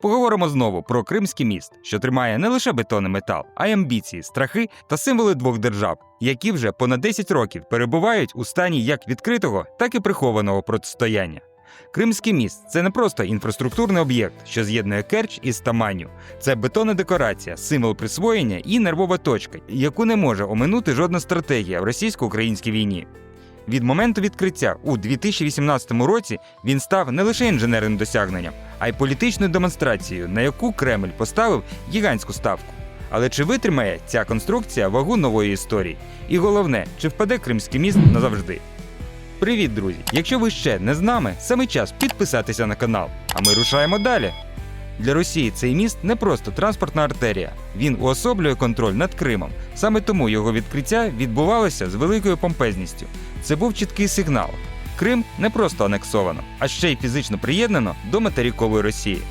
поговоримо знову про Кримський міст, що тримає не лише бетонний метал, а й амбіції, страхи та символи двох держав, які вже понад 10 років перебувають у стані як відкритого, так і прихованого протистояння. Кримський міст це не просто інфраструктурний об'єкт, що з'єднує Керч із Таманю. Це бетонна декорація, символ присвоєння і нервова точка, яку не може оминути жодна стратегія в російсько-українській війні. Від моменту відкриття у 2018 році він став не лише інженерним досягненням, а й політичною демонстрацією, на яку Кремль поставив гігантську ставку. Але чи витримає ця конструкція вагу нової історії? І головне, чи впаде Кримський міст назавжди? Привіт, друзі! Якщо ви ще не з нами, саме час підписатися на канал. А ми рушаємо далі. Для Росії цей міст не просто транспортна артерія. Він уособлює контроль над Кримом. Саме тому його відкриття відбувалося з великою помпезністю. Це був чіткий сигнал. Крим не просто анексовано, а ще й фізично приєднано до материкової Росії.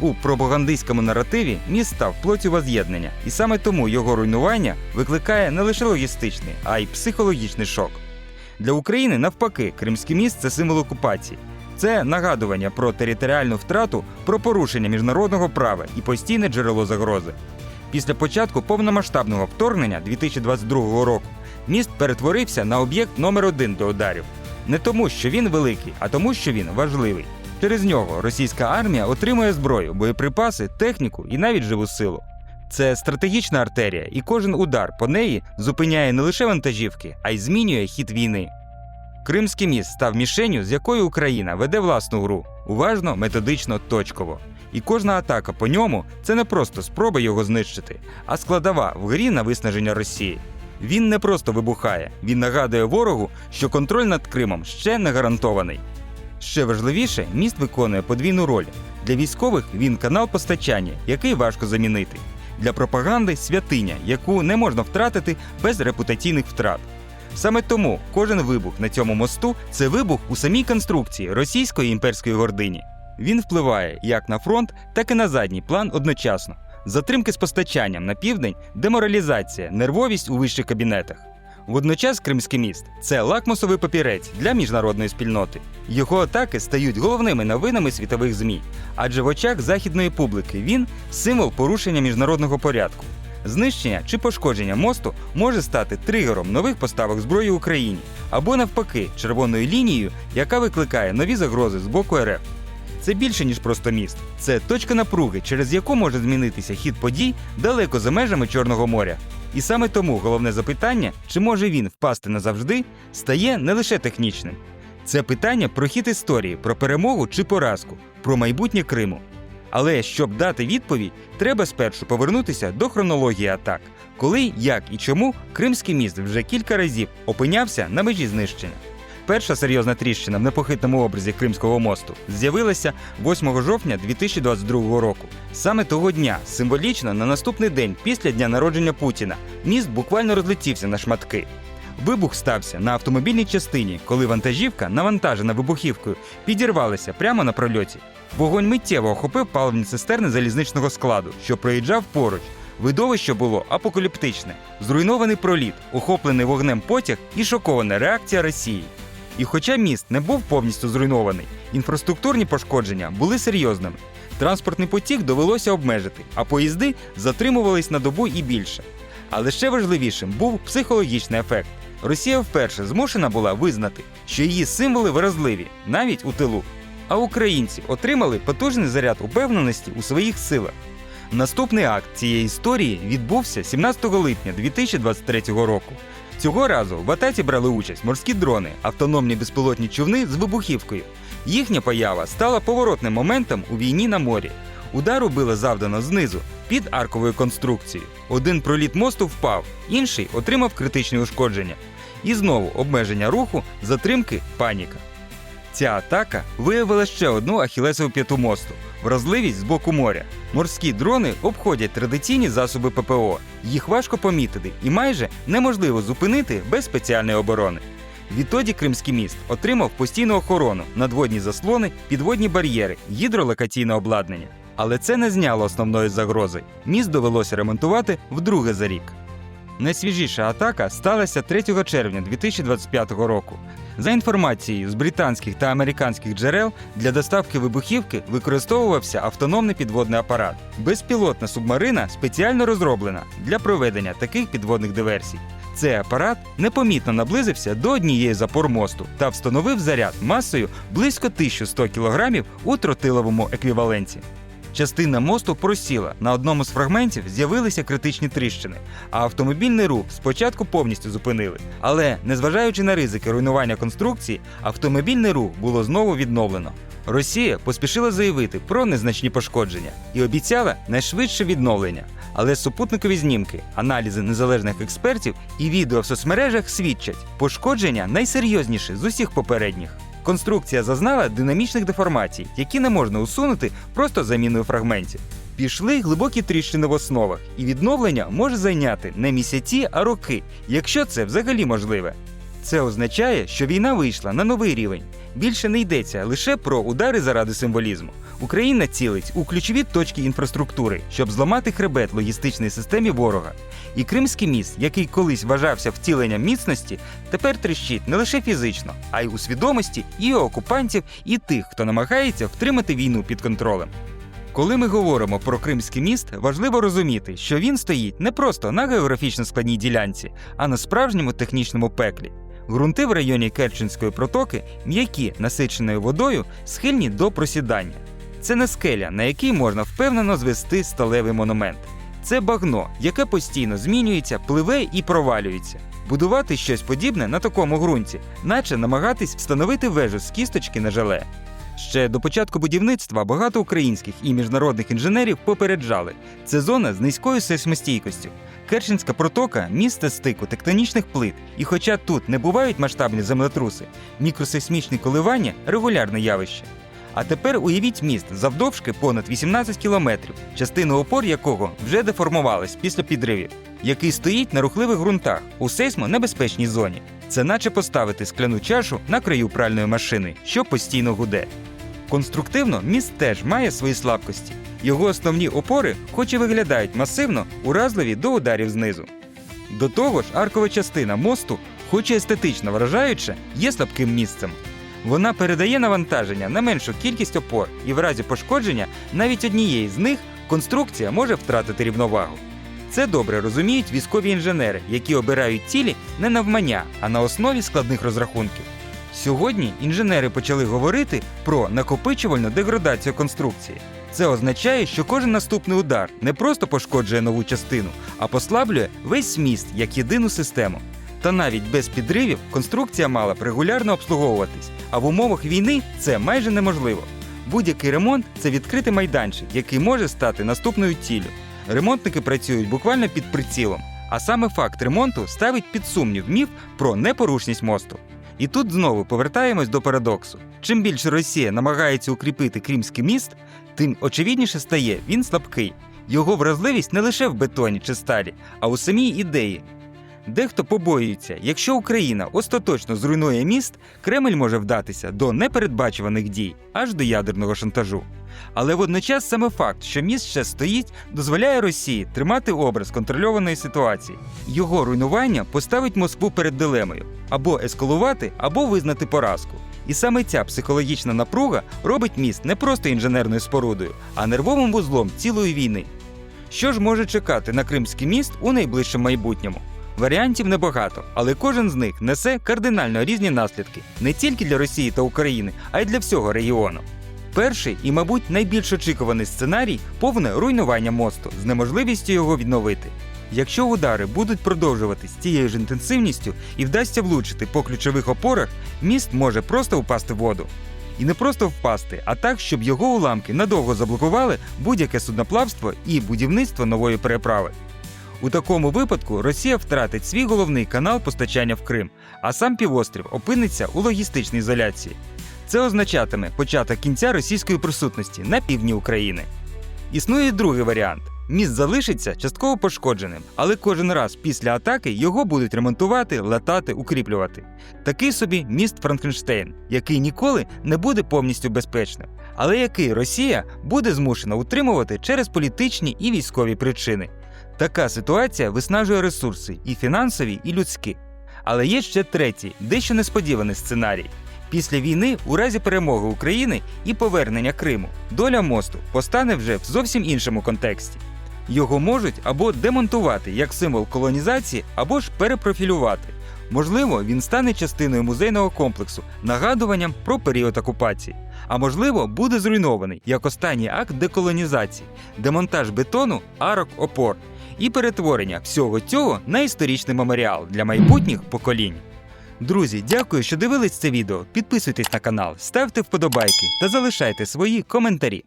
У пропагандистському наративі міст став плотю воз'єднання, і саме тому його руйнування викликає не лише логістичний, а й психологічний шок. Для України навпаки, Кримський міст це символ окупації. Це нагадування про територіальну втрату, про порушення міжнародного права і постійне джерело загрози. Після початку повномасштабного вторгнення 2022 року міст перетворився на об'єкт номер один до ударів. Не тому, що він великий, а тому, що він важливий. Через нього російська армія отримує зброю, боєприпаси, техніку і навіть живу силу. Це стратегічна артерія, і кожен удар по неї зупиняє не лише вантажівки, а й змінює хід війни. Кримський міст став мішенью, з якою Україна веде власну гру уважно, методично, точково. І кожна атака по ньому це не просто спроба його знищити, а складова в грі на виснаження Росії. Він не просто вибухає, він нагадує ворогу, що контроль над Кримом ще не гарантований. Ще важливіше, міст виконує подвійну роль. Для військових він канал постачання, який важко замінити. Для пропаганди святиня, яку не можна втратити без репутаційних втрат. Саме тому кожен вибух на цьому мосту це вибух у самій конструкції російської імперської гордині. Він впливає як на фронт, так і на задній план одночасно. Затримки з постачанням на південь, деморалізація, нервовість у вищих кабінетах. Водночас Кримський міст це лакмусовий папірець для міжнародної спільноти. Його атаки стають головними новинами світових ЗМІ, адже в очах західної публіки він символ порушення міжнародного порядку. Знищення чи пошкодження мосту може стати тригером нових поставок зброї Україні або навпаки червоною лінією, яка викликає нові загрози з боку РФ. Це більше ніж просто міст. Це точка напруги, через яку може змінитися хід подій далеко за межами Чорного моря. І саме тому головне запитання, чи може він впасти назавжди, стає не лише технічним. Це питання про хід історії, про перемогу чи поразку, про майбутнє Криму. Але щоб дати відповідь, треба спершу повернутися до хронології атак, коли, як і чому Кримський міст вже кілька разів опинявся на межі знищення. Перша серйозна тріщина в непохитному образі Кримського мосту з'явилася 8 жовтня 2022 року. Саме того дня, символічно на наступний день після дня народження Путіна, міст буквально розлетівся на шматки. Вибух стався на автомобільній частині, коли вантажівка, навантажена вибухівкою, підірвалася прямо на прольоті. Вогонь миттєво охопив паливні цистерни залізничного складу, що проїжджав поруч. Видовище було апокаліптичне, зруйнований проліт, охоплений вогнем потяг і шокована реакція Росії. І хоча міст не був повністю зруйнований, інфраструктурні пошкодження були серйозними. Транспортний потік довелося обмежити, а поїзди затримувались на добу і більше. Але ще важливішим був психологічний ефект. Росія вперше змушена була визнати, що її символи вразливі навіть у тилу. А українці отримали потужний заряд упевненості у своїх силах. Наступний акт цієї історії відбувся 17 липня 2023 року. Цього разу в атаці брали участь морські дрони, автономні безпілотні човни з вибухівкою. Їхня поява стала поворотним моментом у війні на морі. Удару було завдано знизу під арковою конструкцією. Один проліт мосту впав, інший отримав критичні ушкодження. І знову обмеження руху, затримки, паніка. Ця атака виявила ще одну ахілесову п'яту мосту вразливість з боку моря. Морські дрони обходять традиційні засоби ППО. Їх важко помітити і майже неможливо зупинити без спеціальної оборони. Відтоді Кримський міст отримав постійну охорону, надводні заслони, підводні бар'єри, гідролокаційне обладнання. Але це не зняло основної загрози. Міст довелося ремонтувати вдруге за рік. Найсвіжіша атака сталася 3 червня 2025 року. За інформацією з британських та американських джерел, для доставки вибухівки використовувався автономний підводний апарат. Безпілотна субмарина спеціально розроблена для проведення таких підводних диверсій. Цей апарат непомітно наблизився до однієї з опор мосту та встановив заряд масою близько 1100 кг у тротиловому еквіваленті. Частина мосту просіла. На одному з фрагментів з'явилися критичні тріщини, а автомобільний рух спочатку повністю зупинили. Але, незважаючи на ризики руйнування конструкції, автомобільний рух було знову відновлено. Росія поспішила заявити про незначні пошкодження і обіцяла найшвидше відновлення. Але супутникові знімки, аналізи незалежних експертів і відео в соцмережах свідчать, пошкодження найсерйозніші з усіх попередніх. Конструкція зазнала динамічних деформацій, які не можна усунути просто заміною фрагментів. Пішли глибокі тріщини в основах, і відновлення може зайняти не місяці, а роки, якщо це взагалі можливе. Це означає, що війна вийшла на новий рівень. Більше не йдеться лише про удари заради символізму. Україна цілить у ключові точки інфраструктури, щоб зламати хребет логістичної системі ворога. І Кримський міст, який колись вважався втіленням міцності, тепер тріщить не лише фізично, а й у свідомості і окупантів, і тих, хто намагається втримати війну під контролем. Коли ми говоримо про Кримський міст, важливо розуміти, що він стоїть не просто на географічно складній ділянці, а на справжньому технічному пеклі. Грунти в районі Керченської протоки м'які насиченою водою, схильні до просідання. Це не скеля, на якій можна впевнено звести сталевий монумент. Це багно, яке постійно змінюється, пливе і провалюється. Будувати щось подібне на такому ґрунті, наче намагатись встановити вежу з кісточки на желе. Ще до початку будівництва багато українських і міжнародних інженерів попереджали, це зона з низькою сейсмостійкістю. Керченська протока місце стику тектонічних плит, і хоча тут не бувають масштабні землетруси, мікросейсмічні коливання регулярне явище. А тепер уявіть міст завдовжки понад 18 кілометрів, частина опор якого вже деформувалась після підривів, який стоїть на рухливих ґрунтах у сейсмонебезпечній зоні. Це наче поставити скляну чашу на краю пральної машини, що постійно гуде. Конструктивно міст теж має свої слабкості. Його основні опори, хоч і виглядають масивно, уразливі до ударів знизу. До того ж, аркова частина мосту, хоч і естетично вражаюча, є слабким місцем. Вона передає навантаження на меншу кількість опор, і в разі пошкодження навіть однієї з них конструкція може втратити рівновагу. Це добре розуміють військові інженери, які обирають цілі не навмання, а на основі складних розрахунків. Сьогодні інженери почали говорити про накопичувальну деградацію конструкції. Це означає, що кожен наступний удар не просто пошкоджує нову частину, а послаблює весь міст як єдину систему. Та навіть без підривів конструкція мала б регулярно обслуговуватись, а в умовах війни це майже неможливо. Будь-який ремонт це відкритий майданчик, який може стати наступною ціллю. Ремонтники працюють буквально під прицілом, а саме факт ремонту ставить під сумнів міф про непорушність мосту. І тут знову повертаємось до парадоксу. Чим більше Росія намагається укріпити Кримський міст, тим очевидніше стає він слабкий. Його вразливість не лише в бетоні чи сталі, а у самій ідеї. Дехто побоюється, якщо Україна остаточно зруйнує міст, Кремль може вдатися до непередбачуваних дій, аж до ядерного шантажу. Але водночас саме факт, що міст ще стоїть, дозволяє Росії тримати образ контрольованої ситуації. Його руйнування поставить Москву перед дилемою або ескалувати, або визнати поразку. І саме ця психологічна напруга робить міст не просто інженерною спорудою, а нервовим вузлом цілої війни. Що ж може чекати на Кримський міст у найближчому майбутньому? Варіантів небагато, але кожен з них несе кардинально різні наслідки не тільки для Росії та України, а й для всього регіону. Перший і, мабуть, найбільш очікуваний сценарій повне руйнування мосту з неможливістю його відновити. Якщо удари будуть продовжуватись тією ж інтенсивністю і вдасться влучити по ключових опорах, міст може просто впасти в воду. І не просто впасти, а так, щоб його уламки надовго заблокували будь-яке судноплавство і будівництво нової переправи. У такому випадку Росія втратить свій головний канал постачання в Крим, а сам півострів опиниться у логістичній ізоляції. Це означатиме початок кінця російської присутності на півдні України. Існує другий варіант. Міст залишиться частково пошкодженим, але кожен раз після атаки його будуть ремонтувати, латати, укріплювати. Такий собі міст Франкенштейн, який ніколи не буде повністю безпечним, але який Росія буде змушена утримувати через політичні і військові причини. Така ситуація виснажує ресурси і фінансові, і людські. Але є ще третій, дещо несподіваний сценарій. Після війни, у разі перемоги України і повернення Криму, доля мосту постане вже в зовсім іншому контексті. Його можуть або демонтувати як символ колонізації, або ж перепрофілювати. Можливо, він стане частиною музейного комплексу, нагадуванням про період окупації. А можливо, буде зруйнований як останній акт деколонізації, демонтаж бетону, арок опор і перетворення всього цього на історичний меморіал для майбутніх поколінь. Друзі, дякую, що дивились це відео. Підписуйтесь на канал, ставте вподобайки та залишайте свої коментарі.